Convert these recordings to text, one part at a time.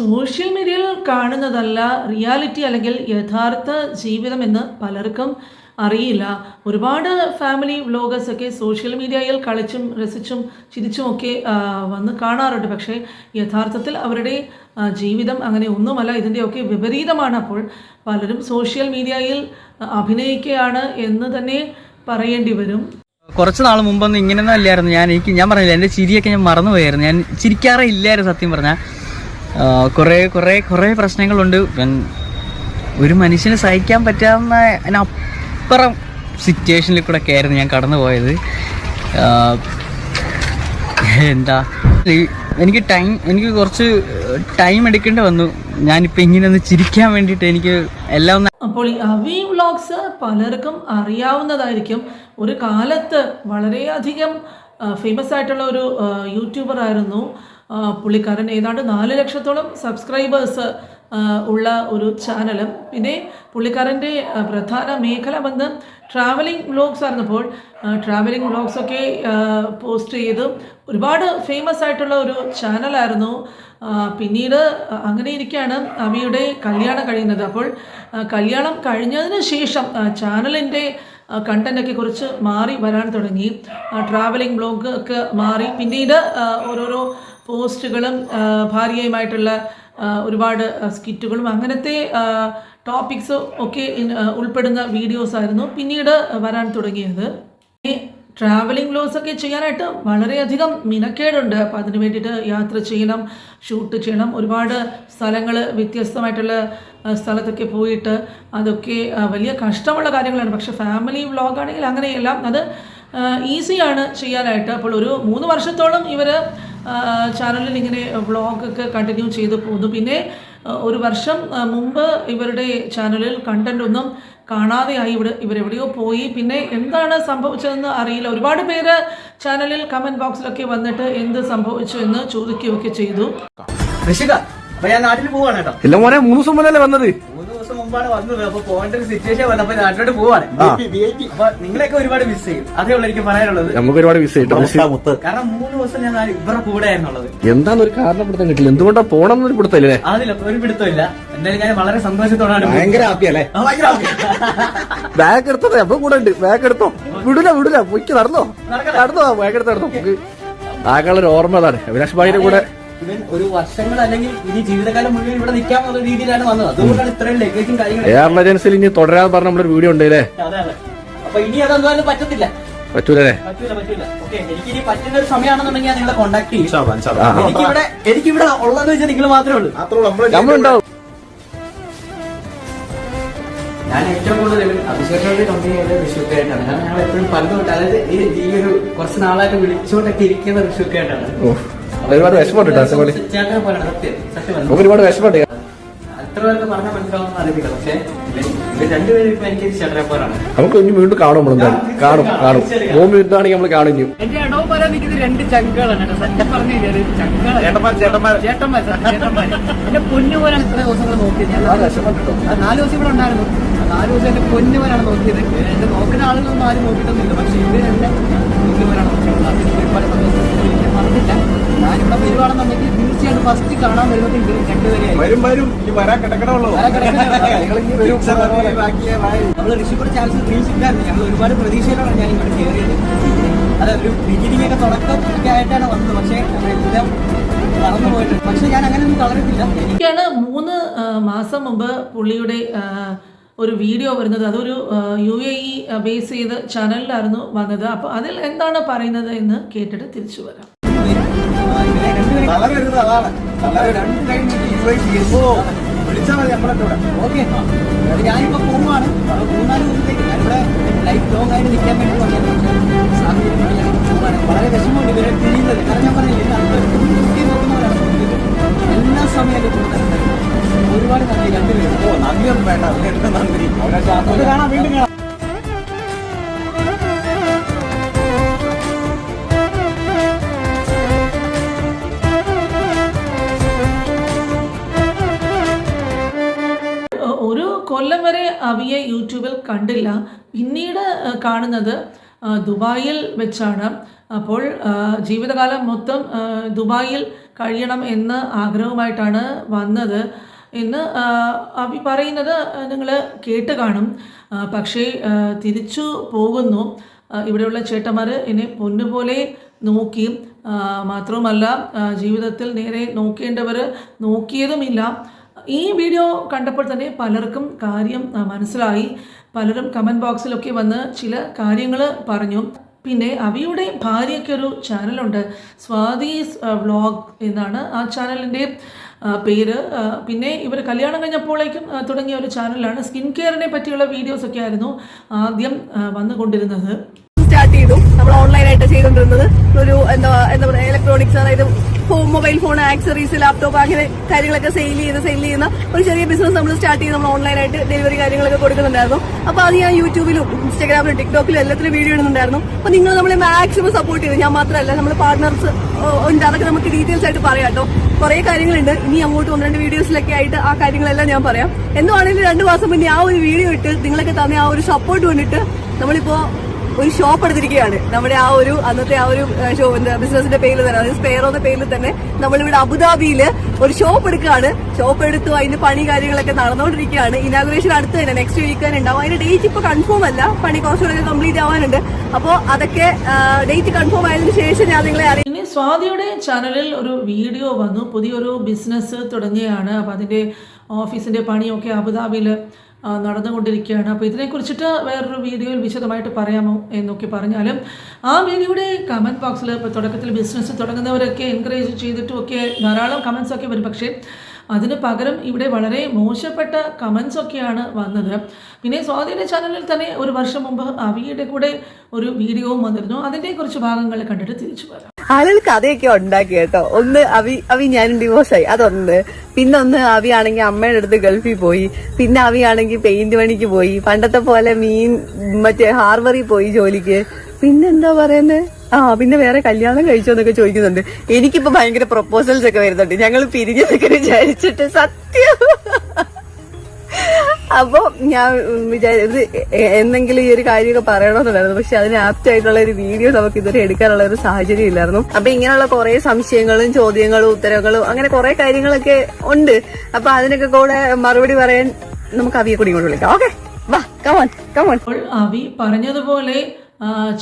Social മീഡിയയിൽ കാണുന്നതല്ല reality അല്ലെങ്കിൽ യഥാർത്ഥ ജീവിതം എന്ന് പലർക്കും അറിയില്ല. ഒരുപാട് ഫാമിലി വ്ലോഗേഴ്സൊക്കെ സോഷ്യൽ മീഡിയയിൽ കളിച്ചും രസിച്ചും ചിരിച്ചുമൊക്കെ വന്ന് കാണാറുണ്ട്. പക്ഷേ യഥാർത്ഥത്തിൽ അവരുടെ ജീവിതം അങ്ങനെ ഒന്നുമല്ല. ഇതിന്റെയൊക്കെ വിപരീതമാണ് അപ്പോൾ പലരും സോഷ്യൽ മീഡിയയിൽ അഭിനയിക്കുകയാണ് എന്ന് തന്നെ പറയേണ്ടി വരും. കുറച്ച് നാൾ മുമ്പൊന്നും ഇങ്ങനെയൊന്നും അല്ലായിരുന്നു. ഞാൻ എനിക്ക് ഞാൻ പറഞ്ഞില്ല എന്റെ ചിരിയൊക്കെ ഞാൻ മറന്നുപോയായിരുന്നു. ഞാൻ ചിരിക്കാറേ ഇല്ലായിരുന്നു സത്യം പറഞ്ഞാൽ. കുറേ കുറേ കുറേ പ്രശ്നങ്ങളുണ്ട്. ഒരു മനുഷ്യന് സഹിക്കാൻ പറ്റാവുന്ന അതിനപ്പുറം സിറ്റുവേഷനിൽ കൂടെ ഒക്കെ ആയിരുന്നു ഞാൻ കടന്നു പോയത് എന്താ? എനിക്ക് ടൈം എനിക്ക് കുറച്ച് ടൈം എടുക്കേണ്ടി വന്നു. ഞാനിപ്പോൾ ഇങ്ങനെ ഒന്ന് ചിരിക്കാൻ വേണ്ടിയിട്ട് എനിക്ക് എല്ലാം അപ്പോൾ ഈ അവി വ്ളോഗ്സ് പലർക്കും അറിയാവുന്നതായിരിക്കും. ഒരു കാലത്ത് വളരെയധികം ഫേമസ് ആയിട്ടുള്ള ഒരു യൂട്യൂബർ ആയിരുന്നു. പുള്ളിക്കാരൻ ഏതാണ്ട് നാല് ലക്ഷത്തോളം സബ്സ്ക്രൈബേഴ്സ് ഉള്ള ഒരു ചാനലും പിന്നെ പുള്ളിക്കാരന്റെ പ്രധാന മേഖല വന്ന് ട്രാവലിംഗ് വ്ളോഗ്സ് ആയിരുന്നപ്പോൾ ട്രാവലിംഗ് വ്ളോഗ്സൊക്കെ പോസ്റ്റ് ചെയ്ത് ഒരുപാട് ഫേമസ് ആയിട്ടുള്ള ഒരു ചാനലായിരുന്നു പിന്നീട് അങ്ങനെ ഇരിക്കുകയാണ് അവിയുടെ കല്യാണം കഴിയുന്നത്. അപ്പോൾ കല്യാണം കഴിഞ്ഞതിന് ശേഷം ചാനലിന്റെ കണ്ടന്റൊക്കെ കുറച്ച് മാറി വരാൻ തുടങ്ങി. ട്രാവലിംഗ് ബ്ലോഗ് ഒക്കെ മാറി. പിന്നീട് ഓരോരോ പോസ്റ്റുകളും ഭാര്യയുമായിട്ടുള്ള ഒരുപാട് സ്കിറ്റുകളും അങ്ങനത്തെ ടോപ്പിക്സ് ഒക്കെ ഉൾപ്പെടുന്ന വീഡിയോസ് ആയിരുന്നു പിന്നീട് വരാൻ തുടങ്ങിയത്. ട്രാവലിംഗ് വ്ലോഗ്സ് ഒക്കെ ചെയ്യാനായിട്ട് വളരെയധികം മിനക്കേടുണ്ട്. അപ്പം അതിന് വേണ്ടിയിട്ട് യാത്ര ചെയ്യണം ഷൂട്ട് ചെയ്യണം. ഒരുപാട് സ്ഥലങ്ങൾ വ്യത്യസ്തമായിട്ടുള്ള സ്ഥലത്തൊക്കെ പോയിട്ട് അതൊക്കെ വലിയ കഷ്ടമുള്ള കാര്യങ്ങളാണ്. പക്ഷേ ഫാമിലി വ്ലോഗാണെങ്കിൽ അങ്ങനെയല്ല. അത് ഈസിയാണ് ചെയ്യാനായിട്ട്. അപ്പോൾ ഒരു മൂന്ന് വർഷത്തോളം ഇവർ ചാനലിൽ ഇങ്ങനെ വ്ളോഗൊക്കെ കണ്ടിന്യൂ ചെയ്തു പോന്നു പിന്നെ ഒരു വർഷം മുമ്പ് ഇവരുടെ ചാനലിൽ കണ്ടന്റ് ഒന്നും കാണാതെയായി ഇവിടെ ഇവരെവിടെയോ പോയി. പിന്നെ എന്താണ് സംഭവിച്ചതെന്ന് അറിയില്ല. ഒരുപാട് പേര് ചാനലിൽ കമന്റ് ബോക്സിലൊക്കെ വന്നിട്ട് എന്ത് സംഭവിച്ചു എന്ന് ചോദിക്കുകയൊക്കെ ചെയ്തു. ഋഷിക അപ്പൊ ഞാൻ നാട്ടിൽ പോവാണ് കേട്ടോ. എല്ലാം മോനെ മൂന്ന് ദിവസം മുന്നല്ലേ വന്നത്? മുമ്പാണ് വന്നത്. അപ്പൊ പോകേണ്ട ഒരു സിറ്റുവേഷൻ വന്നപ്പോ നാട്ടിലോട്ട് പോവാണ്. അപ്പൊ നിങ്ങളെയൊക്കെ ഒരുപാട് മിസ് ചെയ്യും. അതേ ഉള്ളൂ എനിക്ക് പറയാനുള്ളത്. നമുക്ക് ഒരുപാട് വിസ കിട്ടും കാരണം മൂന്ന് ദിവസം ഞാൻ ഇവരുടെ കൂടെ ആയിരുന്നുള്ളത്. എന്താന്ന് ഒരു പിടുത്തം കിട്ടില്ല. എന്തുകൊണ്ടാ പോണം എന്നൊരു പിടുത്തല്ലേ അതില്ല ഒരു പിടുത്തമില്ല. എന്തായാലും ഞാൻ വളരെ സന്തോഷത്തോടാണ് ഭയങ്കര ഹാപ്പി അല്ലേ. ബാഗ് എടുത്തത്. അപ്പൊ കൂടെ ഉണ്ട്. ബാഗ് എടുത്തോ? വിടില്ല വിടില്ല പൊയ്ക്ക് നടന്നോ? നടന്നോ? ബാഗ് എടുത്ത് നടന്നോ? നമുക്ക് ആകെയുള്ള ഒരു ഓർമ്മ അതാണ്. അഭിലാഷ് ഭായിയുടെ കൂടെ ഇവൻ ഒരു വർഷങ്ങൾ അല്ലെങ്കിൽ ഇനി ജീവിതകാലം മുഴുവൻ ഇവിടെ നിൽക്കാമെന്നുള്ള രീതിയിലാണ് വന്നത്. അതുകൊണ്ടാണ് ഇത്രയും ലഗേജും കാര്യങ്ങളും എയർ ഏജൻസിയിൽ ഇനി തുടരാന്ന് പറഞ്ഞ നമ്മളൊരു വീഡിയോ ഉണ്ട് അല്ലേ അതെ അതെ. അപ്പൊ ഇനി അതെന്തായാലും പറ്റത്തില്ല. പറ്റൂലേ പറ്റൂല പറ്റൂല. ഓക്കെ എനിക്ക് ഇനി പറ്റുന്ന ഒരു സമയമാണെന്നുണ്ടെങ്കിൽ ഞാൻ നിങ്ങളെ കോൺടാക്ട് ചെയ്യും. എനിക്ക് എനിക്കിവിടെ എനിക്കിവിടെ ഉള്ളതെന്ന് വെച്ചാൽ നിങ്ങൾ മാത്രമേ ഉള്ളൂ. നമ്മളുണ്ടാവും. ഞാൻ ഏറ്റവും കൂടുതൽ അഭിഷേകോട് കമ്പനി ചെയ്തത് ഋഷുക്കായിട്ടാണ്. കാരണം ഞങ്ങൾ എപ്പോഴും പലതുകൊണ്ട് അതായത് ഈ ഒരു കുറച്ച് നാളായിട്ട് വിളിച്ചുകൊണ്ടൊക്കെ ഇരിക്കുന്ന ഋഷുക്കായിട്ടാണ്. ഒരുപാട് വിഷമമുണ്ട് കേട്ടോ നമുക്ക് ഒരുപാട് വിഷമമുണ്ട്. നമുക്ക് ഇനി വീണ്ടും കാണും നമ്മൾ കാണും കാണും. മൂന്ന് മിനിറ്റാണെങ്കിൽ നമ്മൾ കാണും ഇനി. എന്റെ ഇടവ് പറയാൻ നിൽക്കുന്നത് രണ്ട് ചങ്കളാണ് കേട്ടോ. സത്യം പറഞ്ഞു കഴിഞ്ഞാൽ ചങ്കുകളാണ്. ചേട്ടന്മാർ ചേട്ടന്മാർ എന്റെ പൊന്നു പോലാണ് ഇത്ര ദിവസങ്ങൾ നോക്കിയത് നാല് ദിവസം ഇവിടെ ഉണ്ടായിരുന്നു. നാല് ദിവസം എന്റെ പൊന്നു പോലാണ് നോക്കിയത്. എന്റെ നോക്കുന്ന ആളുകളൊന്നും ആരും നോക്കിയിട്ടൊന്നുമില്ല. പക്ഷെ ഇവർ എന്റെ പൊന്നു പോലാണ് നോക്കിയത്. ഞാനിവിടെ വരുവാണെന്നുണ്ടെങ്കിൽ തീർച്ചയായിട്ടും ഫസ്റ്റ് കാണാൻ വരുന്നത് ഇവർ രണ്ടുപേരെയായി വരും വരും. ഇനി വരാൻ കിടക്കണമല്ലോ നമ്മൾ ഋഷിപ്പുറ ചാൻസ് റീൽസ് ഇല്ലായിരുന്നു ഞങ്ങൾ ഒരുപാട് പ്രതീക്ഷയിലാണ് ഞാൻ ഇവിടെ കയറിയത്. അതെ ഒരു ബിഗിനിങ് ഒക്കെ തുടക്കം ആയിട്ടാണ് വന്നത്. പക്ഷേ എല്ലാം നടന്നു പോയിട്ടുണ്ട്. പക്ഷെ ഞാൻ അങ്ങനെ ഒന്നും കളറിട്ടില്ല എനിക്ക് എനിക്കാണ് മൂന്ന് മാസം മുമ്പ് പുള്ളിയുടെ ഒരു വീഡിയോ വരുന്നത്. അതൊരു യു എ ഇ ബേസ് ചെയ്ത് ചാനലിലായിരുന്നു വന്നത്. അപ്പോൾ അതിൽ എന്താണ് പറയുന്നത് എന്ന് കേട്ടിട്ട് തിരിച്ചു വരാം. വിളിച്ചാൽ മതി നമ്മളെ കൂടെ ഓക്കെ ഞാനിപ്പോ അപ്പൊ മൂന്നാൽ ദിവസത്തേക്ക് ഞാനിവിടെ ലൈഫ് ലോങ് ആയിട്ട് നിൽക്കാൻ വേണ്ടി പോവാണ് വളരെ വിഷമമുണ്ട് ഇവരെ പിരിയുന്നത് കാരണം ഞാൻ പറഞ്ഞില്ല എല്ലാ സമയത്തും ഒരുപാട് നന്ദി രണ്ടുപേരും ഓ നന്ദിയൊന്നും വേണ്ട നന്ദി കാണാം വീണ്ടും കാണാം കൊല്ലം വരെ അവിയെ യൂട്യൂബിൽ കണ്ടില്ല. പിന്നീട് കാണുന്നത് ദുബായിൽ വെച്ചാണ്. അപ്പോൾ ജീവിതകാലം മൊത്തം ദുബായിൽ കഴിയണം എന്ന് ആഗ്രഹമായിട്ടാണ് വന്നത് എന്ന് അവി പറയുന്നത് നിങ്ങൾ കേട്ട് കാണും. പക്ഷേ തിരിച്ചു പോകുന്നു. ഇവിടെയുള്ള ചേട്ടന്മാർ എന്നെ പൊന്നുപോലെ നോക്കി. മാത്രവുമല്ല ജീവിതത്തിൽ നേരെ നോക്കേണ്ടവർ നോക്കിയതുമില്ല. ഈ വീഡിയോ കണ്ടപ്പോൾ തന്നെ പലർക്കും കാര്യം മനസ്സിലായി. പലരും കമന്റ് ബോക്സിലൊക്കെ വന്ന് ചില കാര്യങ്ങൾ പറഞ്ഞു. പിന്നെ അവിയുടെ ഭാര്യയ്ക്കൊരു ചാനലുണ്ട്. സ്വാതീസ് വ്ളോഗ് എന്നാണ് ആ ചാനലിന്റെ പേര്. പിന്നെ ഇവർ കല്യാണം കഴിഞ്ഞപ്പോഴേക്കും തുടങ്ങിയ ഒരു ചാനലാണ്. സ്കിൻ കെയറിനെ പറ്റിയുള്ള വീഡിയോസൊക്കെ ആയിരുന്നു ആദ്യം വന്നുകൊണ്ടിരുന്നത്. സ്റ്റാർട്ട് ചെയ്തു. നമ്മൾ ഓൺലൈനായിട്ട് ചെയ്തുകൊണ്ടിരുന്നത്. ഒരു എന്താ എന്താ പറയുക ഇലക്ട്രോണിക്സ് അതായത് മൊബൈൽ ഫോൺ ആക്സറീസ് ലാപ്ടോപ്പ് അങ്ങനെ കാര്യങ്ങളൊക്കെ സെയിൽ ചെയ്ത് സെയിൽ ചെയ്യുന്ന ഒരു ചെറിയ ബിസിനസ് നമ്മൾ സ്റ്റാർട്ട് ചെയ്ത് നമ്മൾ ഓൺലൈനായിട്ട് ഡെലിവറി കാര്യങ്ങളൊക്കെ കൊടുക്കുന്നുണ്ടായിരുന്നു. അപ്പോൾ അത് ഞാൻ യൂട്യൂബിലും ഇൻസ്റ്റാഗ്രാമിലും ടിക്ടോക്കിലും എല്ലാത്തിലും വീഡിയോ ഇടുന്നുണ്ടായിരുന്നു. അപ്പോൾ നിങ്ങൾ നമ്മളെ മാക്സിമം സപ്പോർട്ട് ചെയ്തു. ഞാൻ മാത്രമല്ല നമ്മൾ പാർട്ട്നേഴ്സ് ഉണ്ട്. അതൊക്കെ നമുക്ക് ഡീറ്റെയിൽസ് ആയിട്ട് പറയാം കേട്ടോ. കുറെ കാര്യങ്ങളുണ്ട്. ഇനി അങ്ങോട്ട് ഒന്ന് രണ്ട് വീഡിയോസിലൊക്കെ ആയിട്ട് ആ കാര്യങ്ങളെല്ലാം ഞാൻ പറയാം. എന്തുവാണെങ്കിലും രണ്ട് മാസം മുന്നേ ആ ഒരു വീഡിയോ ഇട്ട് നിങ്ങളൊക്കെ തന്നെ ആ ഒരു സപ്പോർട്ട് വന്നിട്ട് നമ്മളിപ്പോ ഒരു ഷോപ്പ് എടുത്തിരിക്കുകയാണ്. നമ്മുടെ ആ ഒരു അന്നത്തെ ആ ഒരു ഷോ ബിസിനസിന്റെ പേരിൽ തന്നെ അതായത് സ്പെയറോ പേരിൽ തന്നെ നമ്മളിവിടെ അബുദാബിയിൽ ഒരു ഷോപ്പ് എടുക്കുകയാണ്. ഷോപ്പ് എടുത്തു അതിന്റെ പണി കാര്യങ്ങളൊക്കെ നടന്നുകൊണ്ടിരിക്കുകയാണ്. ഇനാഗുറേഷൻ അടുത്ത് തന്നെ നെക്സ്റ്റ് വീക്ക് തന്നെ ഉണ്ടാവും. അതിന്റെ ഡേറ്റ് ഇപ്പൊ കൺഫേം അല്ല. പണി കുറച്ചുകൂടെ കംപ്ലീറ്റ് ആവാനുണ്ട്. അപ്പോൾ അതൊക്കെ ഡേറ്റ് കൺഫേം ആയതിനു ശേഷം ഞാൻ നിങ്ങളെ അറിയാം സ്വാതിയുടെ ചാനലിൽ ഒരു വീഡിയോ വന്നു. പുതിയൊരു ബിസിനസ് തുടങ്ങുകയാണ് അപ്പോൾ അതിന്റെ ഓഫീസിന്റെ പണിയൊക്കെ അബുദാബിയിൽ നടന്നുകൊണ്ടിരിക്കുകയാണ്. അപ്പോൾ ഇതിനെക്കുറിച്ചിട്ട് വേറൊരു വീഡിയോയിൽ വിശദമായിട്ട് പറയാമോ എന്നൊക്കെ പറഞ്ഞാലും ആ വീഡിയോയുടെ കമന്റ് ബോക്സിൽ ഇപ്പോൾ തുടക്കത്തിൽ ബിസിനസ് തുടങ്ങുന്നവരൊക്കെ എൻകറേജ് ചെയ്തിട്ടുമൊക്കെ ധാരാളം കമൻസ് ഒക്കെ വരും. പക്ഷേ അതിന് പകരം ഇവിടെ വളരെ മോശപ്പെട്ട കമൻസ് ഒക്കെയാണ് വന്നത്. പിന്നെ സ്വാതിയുടെ ചാനലിൽ തന്നെ ഒരു വർഷം മുമ്പ് അവിയുടെ കൂടെ ഒരു വീഡിയോവും വന്നിരുന്നു. അതിന്റെ കുറച്ച് ഭാഗങ്ങൾ കണ്ടിട്ട് തിരിച്ചു വരാം. ആളുകൾ കഥയൊക്കെ ഉണ്ടാക്കി കേട്ടോ. ഒന്ന് അവി അവി ഞാനും ഡിവോഴ്സ് ആയി. അതൊന്ന്. പിന്നെ ഒന്ന് അവി ആണെങ്കിൽ അമ്മയുടെ അടുത്ത് ഗൾഫിൽ പോയി. പിന്നെ അവി ആണെങ്കിൽ പെയിന്റ് പണിക്ക് പോയി. പണ്ടത്തെ പോലെ മീൻ മറ്റേ ഹാർബറിൽ പോയി ജോലിക്ക്. പിന്നെന്താ പറയുന്നത് ആ പിന്നെ വേറെ കല്യാണം കഴിച്ചോ എന്നൊക്കെ ചോദിക്കുന്നുണ്ട്. എനിക്കിപ്പോ ഭയങ്കര പ്രപ്പോസൽസ് ഒക്കെ വരുന്നുണ്ട്. ഞങ്ങൾ പിരിഞ്ഞതൊക്കെ വിചാരിച്ചിട്ട് സത്യം. അപ്പൊ ഞാൻ വിചാരിച്ചത് എന്തെങ്കിലും ഈ ഒരു കാര്യമൊക്കെ പറയണമെന്നുണ്ടായിരുന്നു. പക്ഷെ അതിന് ആപ്റ്റ് ആയിട്ടുള്ള ഒരു വീഡിയോ നമുക്ക് ഇതുവരെ എടുക്കാനുള്ള ഒരു സാഹചര്യം ഇല്ലായിരുന്നു. അപ്പൊ ഇങ്ങനെയുള്ള കുറെ സംശയങ്ങളും ചോദ്യങ്ങളും ഉത്തരവുകളും അങ്ങനെ കുറെ കാര്യങ്ങളൊക്കെ ഉണ്ട്. അപ്പൊ അതിനൊക്കെ കൂടെ മറുപടി പറയാൻ നമുക്ക് അവിയെ കൂടി ഇങ്ങോട്ട് വിളിക്കാം. ഓക്കെ വാ കമോൺ കമോൺ അപ്പോൾ അവി പറഞ്ഞതുപോലെ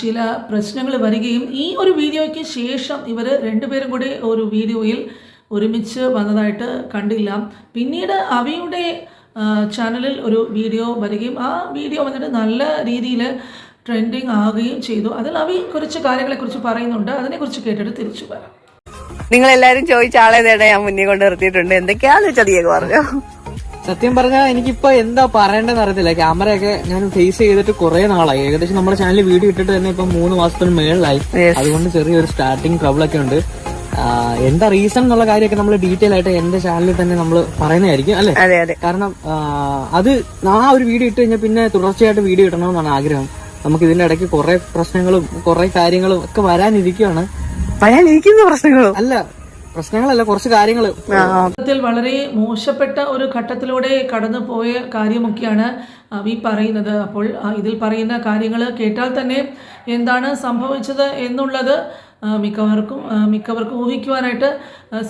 ചില പ്രശ്നങ്ങൾ വരികയും ഈ ഒരു വീഡിയോയ്ക്ക് ശേഷം ഇവർ രണ്ടുപേരും കൂടി ഒരു വീഡിയോയിൽ ഒരുമിച്ച് വന്നതായിട്ട് കണ്ടില്ല. പിന്നീട് അവിയുടെ ചാനലിൽ ഒരു വീഡിയോ വരികയും ആ വീഡിയോ വന്നിട്ട് നല്ല രീതിയിൽ ട്രെൻഡിങ് ആവുകയും ചെയ്തു. അതിൽ അവ കുറച്ച് കാര്യങ്ങളെക്കുറിച്ച് പറയുന്നുണ്ട്. അതിനെക്കുറിച്ച് കേട്ടിട്ട് തിരിച്ചു വരാം. നിങ്ങൾ എല്ലാരും ചോദിച്ച ആളെ നേടാൻ ഞാൻ മുന്നേ കൊണ്ട് നിർത്തിയിട്ടുണ്ട്. എന്തൊക്കെയാന്ന് ചതിയൊക്കെ പറഞ്ഞു? സത്യം പറഞ്ഞാൽ എനിക്കിപ്പോ എന്താ പറയേണ്ടതെന്ന് അറിയത്തില്ല. ക്യാമറയൊക്കെ ഞാൻ ഫേസ് ചെയ്തിട്ട് കുറെ നാളായി. ഏകദേശം നമ്മുടെ ചാനലിൽ വീഡിയോ ഇട്ടിട്ട് തന്നെ ഇപ്പൊ മൂന്ന് മാസത്തിന് മേളിലായി. അതുകൊണ്ട് ചെറിയൊരു സ്റ്റാർട്ടിങ് ട്രബിൾ ഒക്കെ ഉണ്ട്. എന്താ റീസൺ എന്നുള്ള കാര്യമൊക്കെ നമ്മൾ ഡീറ്റെയിൽ ആയിട്ട് എന്റെ ചാനലിൽ തന്നെ നമ്മൾ പറയുന്നതായിരിക്കും അല്ലെ? അതെ അതെ. കാരണം അത് ആ ഒരു വീഡിയോ ഇട്ട് കഴിഞ്ഞാൽ പിന്നെ തുടർച്ചയായിട്ട് വീഡിയോ ഇടണമെന്നാണ് ആഗ്രഹം. നമുക്ക് ഇതിന്റെ ഇടയ്ക്ക് കുറെ പ്രശ്നങ്ങളും കുറെ കാര്യങ്ങളും ഒക്കെ വരാനിരിക്കുകയാണ് വരാനിരിക്കുന്ന പ്രശ്നങ്ങളോ? അല്ല പ്രശ്നങ്ങളല്ല കുറച്ച് കാര്യങ്ങൾ സത്യത്തിൽ വളരെ മോശപ്പെട്ട ഒരു ഘട്ടത്തിലൂടെ കടന്നു പോയ കാര്യമൊക്കെയാണ് അവി പറയുന്നത്. അപ്പോൾ ഇതിൽ പറയുന്ന കാര്യങ്ങൾ കേട്ടാൽ തന്നെ എന്താണ് സംഭവിച്ചത് എന്നുള്ളത് മിക്കവർക്കും മിക്കവർക്കും ഊഹിക്കുവാനായിട്ട്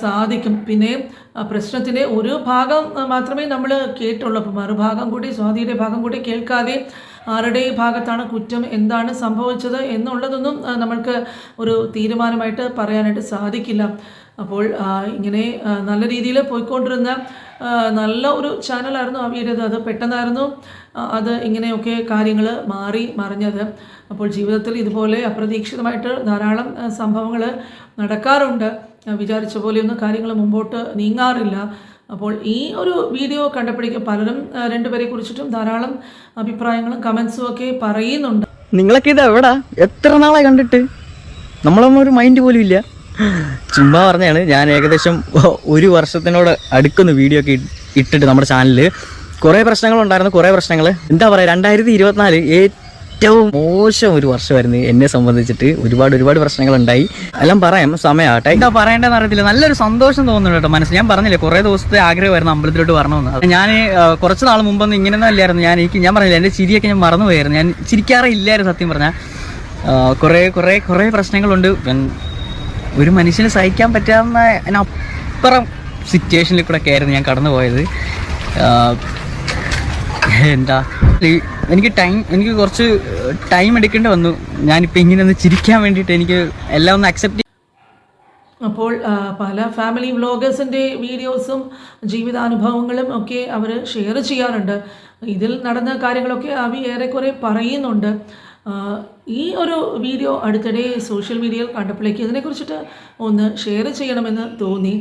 സാധിക്കും. പിന്നെ പ്രശ്നത്തിന്റെ ഒരു ഭാഗം മാത്രമേ നമ്മൾ കേട്ടുള്ളൂ. അപ്പോൾ മറുഭാഗം കൂടി സ്വാതിയുടെ ഭാഗം കൂടി കേൾക്കാതെ ആരുടെ ഭാഗത്താണ് കുറ്റം എന്താണ് സംഭവിച്ചത് എന്നുള്ളതൊന്നും നമ്മൾക്ക് ഒരു തീരുമാനമായിട്ട് പറയാനായിട്ട് സാധിക്കില്ല. അപ്പോൾ ഇങ്ങനെ നല്ല രീതിയിൽ പോയിക്കൊണ്ടിരുന്ന നല്ല ഒരു ചാനലായിരുന്നു അവയുടേത് അത് പെട്ടെന്നായിരുന്നു അത് ഇങ്ങനെയൊക്കെ കാര്യങ്ങൾ മാറി മറിഞ്ഞത്. അപ്പോൾ ജീവിതത്തിൽ ഇതുപോലെ അപ്രതീക്ഷിതമായിട്ട് ധാരാളം സംഭവങ്ങൾ നടക്കാറുണ്ട്. വിചാരിച്ച പോലെയൊന്നും കാര്യങ്ങൾ മുമ്പോട്ട് നീങ്ങാറില്ല. അപ്പോൾ ഈ ഒരു വീഡിയോ കണ്ടപ്പോഴേക്കും പലരും രണ്ടുപേരെ കുറിച്ചിട്ടും ധാരാളം അഭിപ്രായങ്ങളും കമൻസും ഒക്കെ പറയുന്നുണ്ട്. നിങ്ങളൊക്കെ ഇത് എവിടാ എത്ര നാളായി കണ്ടിട്ട്? നമ്മളൊന്നും ഒരു മൈൻഡ് പോലും ഇല്ല. ചുമ്മാ പറഞ്ഞാണ്. ഞാൻ ഏകദേശം ഒരു വർഷത്തിനോട് അടുക്കുന്ന വീഡിയോ ഒക്കെ ഇട്ടിട്ട് നമ്മുടെ ചാനലിൽ കുറേ പ്രശ്നങ്ങളുണ്ടായിരുന്നു കുറേ പ്രശ്നങ്ങൾ എന്താ പറയുക രണ്ടായിരത്തി ഇരുപത്തിനാല് ഏറ്റവും മോശം ഒരു വർഷമായിരുന്നു എന്നെ സംബന്ധിച്ചിട്ട് ഒരുപാട് ഒരുപാട് പ്രശ്നങ്ങളുണ്ടായി. എല്ലാം പറയാം സമയമാട്ടെ എന്താ പറയേണ്ടതെന്ന് അറിയത്തില്ല. നല്ലൊരു സന്തോഷം തോന്നുന്നു കേട്ടോ മനസ്സിൽ. ഞാൻ പറഞ്ഞില്ലേ കുറേ ദിവസത്തെ ആഗ്രഹമായിരുന്നു അമ്പലത്തിലോട്ട് വരണമെന്ന്. ഞാൻ കുറച്ച് നാൾ മുമ്പൊന്നും ഇങ്ങനെയൊന്നും അല്ലായിരുന്നു. ഞാൻ എനിക്ക് ഞാൻ പറഞ്ഞില്ല എന്റെ ചിരിയൊക്കെ ഞാൻ മറന്നു പോയായിരുന്നു ഞാൻ ചിരിക്കാറേ ഇല്ലായിരുന്നു സത്യം പറഞ്ഞാൽ കുറേ കുറേ കുറേ പ്രശ്നങ്ങളുണ്ട്. ഒരു മനുഷ്യന് സഹിക്കാൻ പറ്റാവുന്ന അതിനപ്പുറം സിറ്റുവേഷനിൽ കൂടെ ഒക്കെ ആയിരുന്നു ഞാൻ കടന്നു പോയത്. എന്താ എനിക്ക് ടൈം എനിക്ക് കുറച്ച് ടൈം എടുക്കേണ്ടി വന്നു. ഞാനിപ്പോൾ ഇങ്ങനെ ഒന്ന് ചിരിക്കാൻ വേണ്ടിയിട്ട് എനിക്ക് എല്ലാം ഒന്ന് അക്സെപ്റ്റ് അപ്പോൾ പല ഫാമിലി വ്ളോഗേഴ്സിന്റെ വീഡിയോസും ജീവിതാനുഭവങ്ങളും ഒക്കെ അവർ ഷെയർ ചെയ്യാറുണ്ട്. ഇതിൽ നടന്ന കാര്യങ്ങളൊക്കെ അവി ഏറെക്കുറെ പറയുന്നുണ്ട്. ഈ ഒരു വീഡിയോ അടുത്തിടെ സോഷ്യൽ മീഡിയയിൽ കണ്ടപ്പോഴേക്ക് ഇതിനെക്കുറിച്ചിട്ട് ഒന്ന് ഷെയർ ചെയ്യണമെന്ന് തോന്നി.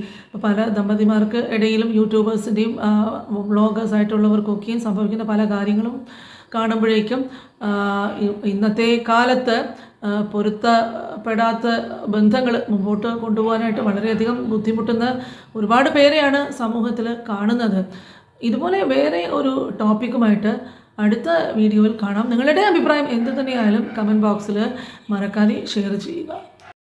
പല ദമ്പതിമാർക്ക് ഇടയിലും യൂട്യൂബേഴ്സിന്റെയും വ്ളോഗേഴ്സ് ആയിട്ടുള്ളവർക്കൊക്കെയും സംഭവിക്കുന്ന പല കാര്യങ്ങളും കാണുമ്പോഴേക്കും ഇന്നത്തെ കാലത്ത് പൊരുത്തപ്പെടാത്ത ബന്ധങ്ങൾ മുമ്പോട്ട് കൊണ്ടുപോകാനായിട്ട് വളരെയധികം ബുദ്ധിമുട്ടുന്ന ഒരുപാട് പേരെയാണ് സമൂഹത്തിൽ കാണുന്നത്. ഇതുപോലെ വേറെ ഒരു ടോപ്പിക്കുമായിട്ട് അടുത്ത വീഡിയോയിൽ കാണാം. നിങ്ങളുടെ അഭിപ്രായം എന്ത് തന്നെയായാലും കമന്റ് ബോക്സിൽ മറക്കാതെ ഷെയർ ചെയ്യുക.